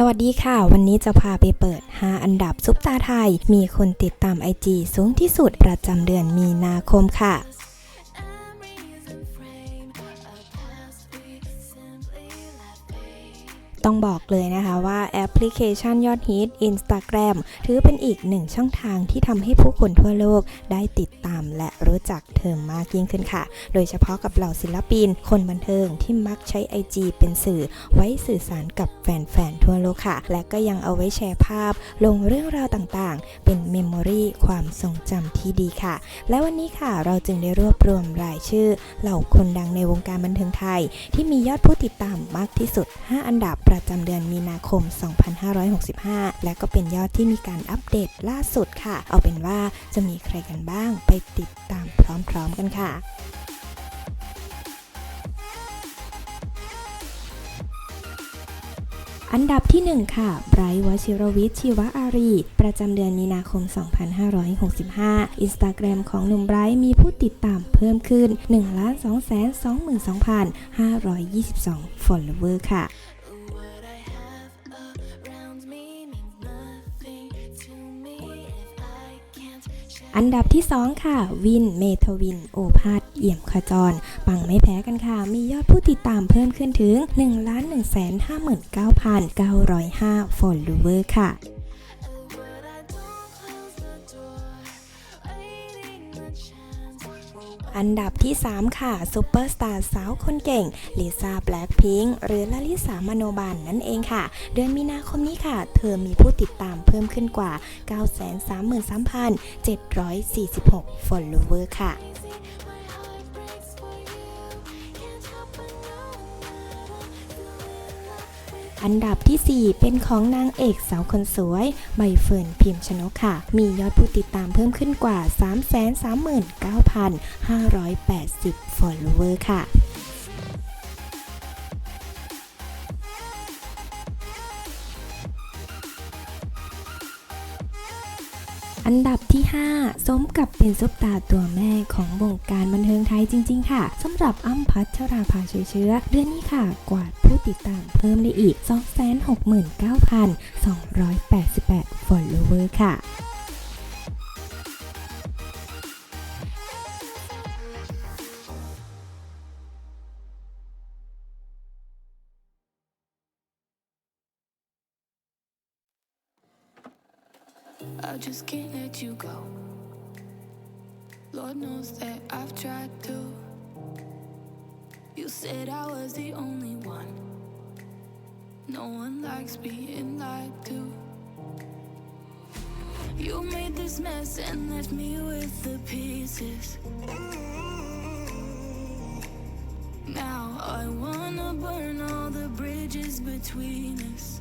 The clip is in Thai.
สวัสดีค่ะ วันนี้จะพาไปเปิด 5 อันดับซุปตาไทย มีคนติดตามไอจีสูงที่สุดประจำเดือนมีนาคมค่ะ ต้องบอกเลยนะคะว่าแอปพลิเคชันยอดฮิต Instagram ถือเป็นอีกหนึ่งช่องทางที่ทำให้ผู้คนทั่วโลกได้ติดตามและรู้จักเธอมากยิ่งขึ้นค่ะ โดยเฉพาะกับเหล่าศิลปิน คนบันเทิงที่มักใช้ IG เป็นสื่อไว้สื่อสารกับแฟนๆทั่วโลกค่ะ และก็ยังเอาไว้แชร์ภาพ ลงเรื่องราวต่างๆ เป็นเมมโมรีความทรงจำที่ดีค่ะ และวันนี้ค่ะเราจึงได้รวบรวมรายชื่อ เหล่าคนดังในวงการบันเทิงไทย ที่มียอดผู้ติดตามมากที่สุด 5 อันดับประประจำเดือนมีนาคม 2565 และก็เป็นยอดที่มีการอัปเดตล่าสุดค่ะ เอาเป็นว่าจะมีใครกันบ้างไปติดตามพร้อมๆกันค่ะอันดับที่ 1 ค่ะ ไบรท์วชิรวิทย์ชีวอารี ประจำเดือนมีนาคม 2565 อินสตาแกรมของหนุ่มไบรท์มีผู้ติดตามเพิ่มขึ้น 1 2 2 2 522 follower ค่ะ อันดับที่ 2 ค่ะ วิน เมทวิน โอภาสเอี่ยมขจร ปังไม่แพ้กันค่ะ มียอดผู้ติดตามเพิ่มขึ้นถึง 1 1 5 9 9 0 5 follower ค่ะ อันดับที่ 3 ค่ะซูเปอร์สตาร์สาวคนเก่งลิซ่าแบล็คพิงค์หรือลลิสามโนบานนั่นเองค่ะ เดือนมีนาคมนี้ค่ะ เธอมีผู้ติดตามเพิ่มขึ้นกว่า 933,746 follower ค่ะ อันดับที่ 4 เป็นของนางเอกสาวคนสวย ใบเฟิร์นพิมชนกค่ะ มียอดผู้ติดตามเพิ่มขึ้นกว่า 339,580 follower ค่ะ อันดับที่ 5 สมกับเป็นซุปตาตัวแม่ของวงการบันเทิงไทยจริง ๆ ค่ะสำหรับอ้ำพัชราภาเชื้อเดือนนี้ค่ะ กวาดผู้ติดตามเพิ่มได้อีก 269,288 follower ค่ะ I just can't let you go. Lord knows that I've tried to. You said I was the only one. No one likes being lied to. You made this mess and left me with the pieces. Now I wanna burn all the bridges between us.